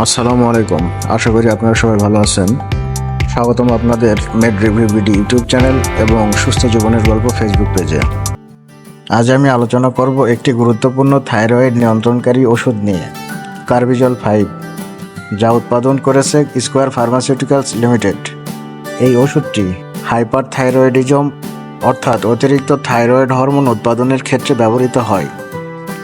আসসালামু আলাইকুম। আশা করি আপনারা সবাই ভালো আছেন। স্বাগতম আপনাদের med review BD YouTube channel এবং সুস্থ জীবনের গল্প ফেসবুক পেজে। আজ আমি আলোচনা করব একটি গুরুত্বপূর্ণ থাইরয়েড নিয়ন্ত্রণকারী ওষুধ নিয়ে, কার্বিজল ফাইভ, যা উৎপাদন করেছে স্কোয়ার ফার্মাসিউটিক্যালস লিমিটেড এই ওষুধটি হাইপার থাইরয়েডিজম অর্থাৎ অতিরিক্ত থাইরয়েড হরমোন উৎপাদনের ক্ষেত্রে ব্যবহৃত হয়।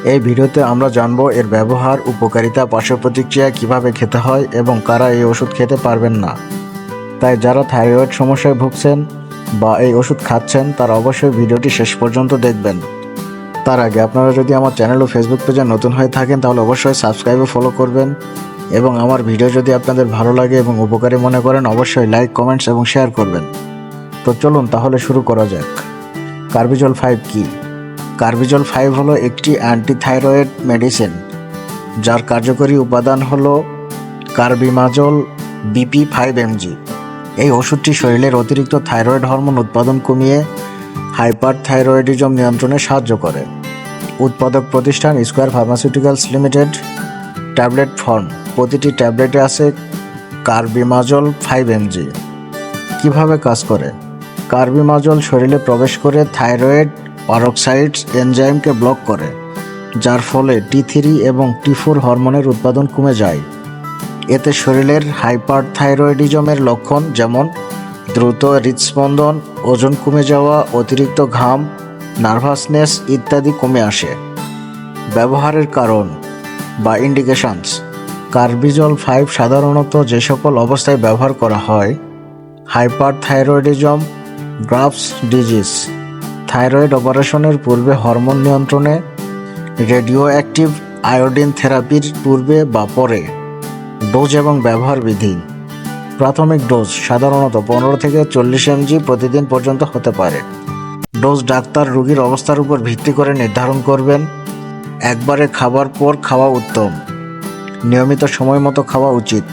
এই ভিডিওতে আমরা জানব এর ব্যবহার, উপকারিতা পার্শ্ব প্রতিক্রিয়া কীভাবে খেতে হয় এবং কারা এই ওষুধ খেতে পারবেন না। তাই যারা থাইরয়েড সমস্যায় ভুগছেন বা এই ওষুধ খাচ্ছেন, তারা অবশ্যই ভিডিওটি শেষ পর্যন্ত দেখবেন। তার আগে আপনারা যদি আমার চ্যানেল ও ফেসবুক পেজে নতুন হয়ে থাকেন, তাহলে অবশ্যই সাবস্ক্রাইব ও ফলো করবেন এবং আমার ভিডিও যদি আপনাদের ভালো লাগে এবং উপকারী মনে করেন, অবশ্যই লাইক কমেন্টস এবং শেয়ার করবেন। তো চলুন তাহলে শুরু করা যাক। কার্বিজল ফাইভ কী? কার্বিজল ফাইভ হলো একটি অ্যান্টিথাইরয়েড মেডিসিন, যার কার্যকরী উপাদান হল কার্বিমাজল বিপি ফাইভ এমজি এই ওষুধটি শরীরের অতিরিক্ত থাইরয়েড হরমোন উৎপাদন কমিয়ে হাইপার থাইরয়েডিজম নিয়ন্ত্রণে সাহায্য করে। উৎপাদক প্রতিষ্ঠান Square pharmaceuticals limited tablet form. প্রতিটি ট্যাবলেটে আছে কার্বিমাজল ফাইভ এমজি কীভাবে কাজ করে? কার্বিমাজল শরীরে প্রবেশ করে থাইরয়েড পারক্সাইডস এনজাইমকে ব্লক করে, যার ফলে টি থ্রি এবং টি ফোর হরমোনের উৎপাদন কমে যায়। এতে শরীরের হাইপার থাইরয়েডিজমের লক্ষণ যেমন দ্রুত হৃদস্পন্দন, ওজন কমে যাওয়া, অতিরিক্ত ঘাম নার্ভাসনেস ইত্যাদি কমে আসে। ব্যবহারের কারণ বা ইন্ডিকেশনস কার্বিজল ফাইভ সাধারণত যে সকল অবস্থায় ব্যবহার করা হয় hyperthyroidism Graves disease thyroid অপারেশনের পূর্বে হরমোন নিয়ন্ত্রণে রেডিও অ্যাক্টিভ আয়োডিন থেরাপির পূর্বে বা পরে ডোজ এবং ব্যবহার বিধি। প্রাথমিক ডোজ সাধারণত পনেরো থেকে চল্লিশ এমজি প্রতিদিন পর্যন্ত হতে পারে। ডোজ ডাক্তার রোগীর অবস্থার উপর ভিত্তি করে নির্ধারণ করবেন। একবারে খাবার পর খাওয়া উত্তম। নিয়মিত সময় মতো খাওয়া উচিত।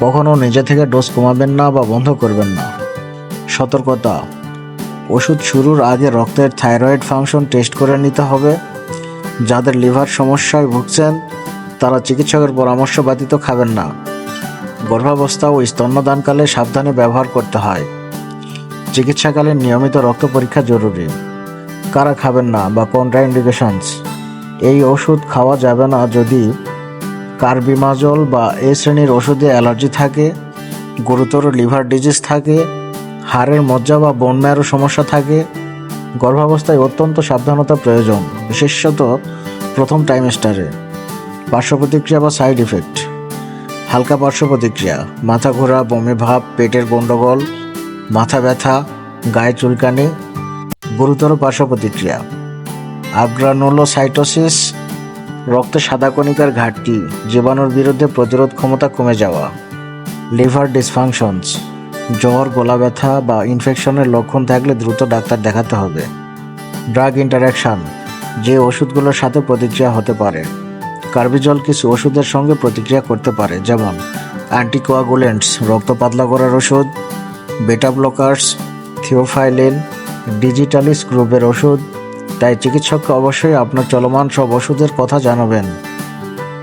কখনও নিজে থেকে ডোজ কমাবেন না বা বন্ধ করবেন না। সতর্কতা। ওষুধ শুরুর আগে রক্তের থাইরয়েড ফাংশন টেস্ট করে নিতে হবে। যাদের লিভার সমস্যায় ভুগছেন, তারা চিকিৎসকের পরামর্শ ব্যতীত খাবেন না। গর্ভাবস্থা ও স্তন্যদানকালে সাবধানে ব্যবহার করতে হয়। চিকিৎসাকালে নিয়মিত রক্ত পরীক্ষা জরুরি। কারা খাবেন না বা কন্ট্রাইন্ডিকেশনস এই ওষুধ খাওয়া যাবে না যদি কার্বিমাজল বা এ শ্রেণির ওষুধে অ্যালার্জি থাকে, গুরুতর লিভার ডিজিজ থাকে হাড়ের মজ্জা বা বোন ম্যারো সমস্যা থাকে। গর্ভাবস্থায় অত্যন্ত সাবধানতা প্রয়োজন, বিশেষত প্রথম টাইমেস্টারে পার্শ্ব প্রতিক্রিয়া বা সাইড ইফেক্ট হালকা পার্শ্ব প্রতিক্রিয়া মাথা ঘোরা, বমি ভাব, পেটের গণ্ডগোল মাথা ব্যথা, গায়ে চুলকানি, গুরুতর পার্শ্ব প্রতিক্রিয়া আগ্রানোলোসাইটোসিস, রক্তে সাদা কণিকার ঘাটতি, জীবাণুর বিরুদ্ধে প্রতিরোধ ক্ষমতা কমে যাওয়া। Liver dysfunctions. জ্বর, গলা ব্যথা বা ইনফেকশনের লক্ষণ থাকলে দ্রুত ডাক্তার দেখাতে হবে। ড্রাগ ইন্টারাকশান যে ওষুধগুলোর সাথে প্রতিক্রিয়া হতে পারে। কার্বিজল কিছু ওষুধের সঙ্গে প্রতিক্রিয়া করতে পারে, যেমন অ্যান্টিকোয়াগুলেন্টস রক্ত পাতলা করার ওষুধ বেটা ব্লকার্স থিওফাইলিন ডিজিটালিস গ্রুপের ওষুধ। তাই চিকিৎসককে অবশ্যই আপনার চলমান সব ওষুধের কথা জানাবেন।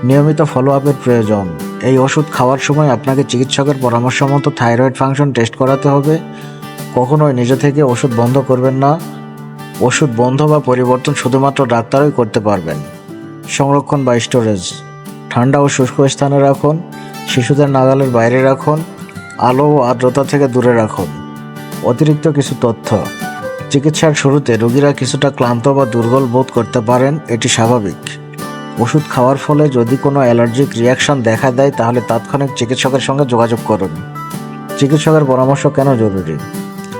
নিয়মিত ফলো আপের প্রয়োজন। এই ওষুধ খাওয়ার সময় আপনাকে চিকিৎসকের পরামর্শ মতো থাইরয়েড ফাংশন টেস্ট করাতে হবে। কখনোই নিজে থেকে ওষুধ বন্ধ করবেন না। ওষুধ বন্ধ বা পরিবর্তন শুধুমাত্র ডাক্তারই করতে পারবেন। সংরক্ষণ বা স্টোরেজ। ঠান্ডা ও শুষ্ক স্থানে রাখুন। শিশুদের নাগালের বাইরে রাখুন। আলো ও আর্দ্রতা থেকে দূরে রাখুন। অতিরিক্ত কিছু তথ্য। চিকিৎসার শুরুতে রোগীরা কিছুটা ক্লান্ত বা দুর্বল বোধ করতে পারেন, এটি স্বাভাবিক। ওষুধ খাওয়ার ফলে যদি কোনো অ্যালার্জিক রিয়াকশন দেখা দেয়, তাহলে তাৎক্ষণিক চিকিৎসকের সঙ্গে যোগাযোগ করুন। চিকিৎসকের পরামর্শ কেন জরুরি?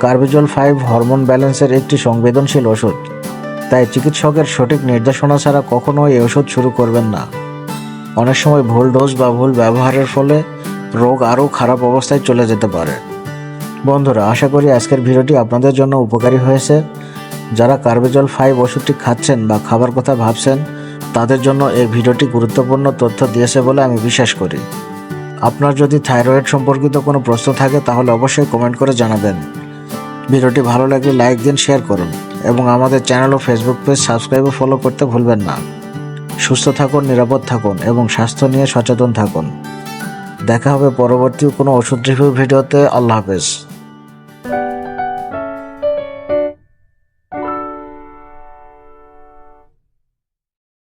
কার্বিজল ফাইভ হরমোন ব্যালেন্সের একটি সংবেদনশীল ওষুধ। তাই চিকিৎসকের সঠিক নির্দেশনা ছাড়া কখনোই এই ওষুধ শুরু করবেন না। অনেক সময় ভুল ডোজ বা ভুল ব্যবহারের ফলে রোগ আরও খারাপ অবস্থায় চলে যেতে পারে। বন্ধুরা, আশা করি আজকের ভিডিওটি আপনাদের জন্য উপকারী হয়েছে। যারা কার্বিজল ফাইভ ওষুধটি খাচ্ছেন বা খাবার কথা ভাবছেন তাদের জন্য এই ভিডিওটি গুরুত্বপূর্ণ তথ্য দিয়েছে বলে আমি বিশ্বাস করি। আপনার যদি থাইরয়েড সম্পর্কিত কোনো প্রশ্ন থাকে, তাহলে অবশ্যই কমেন্ট করে জানাবেন। ভিডিওটি ভালো লাগলে লাইক দিন, শেয়ার করুন এবং আমাদের চ্যানেল ও ফেসবুক পেজ সাবস্ক্রাইব ও ফলো করতে ভুলবেন না। সুস্থ থাকুন, নিরাপদ থাকুন এবং স্বাস্থ্য নিয়ে সচেতন থাকুন। দেখা হবে পরবর্তী কোনো ওষুধ রিভিউ ভিডিওতে। আল্লাহ হাফেজ।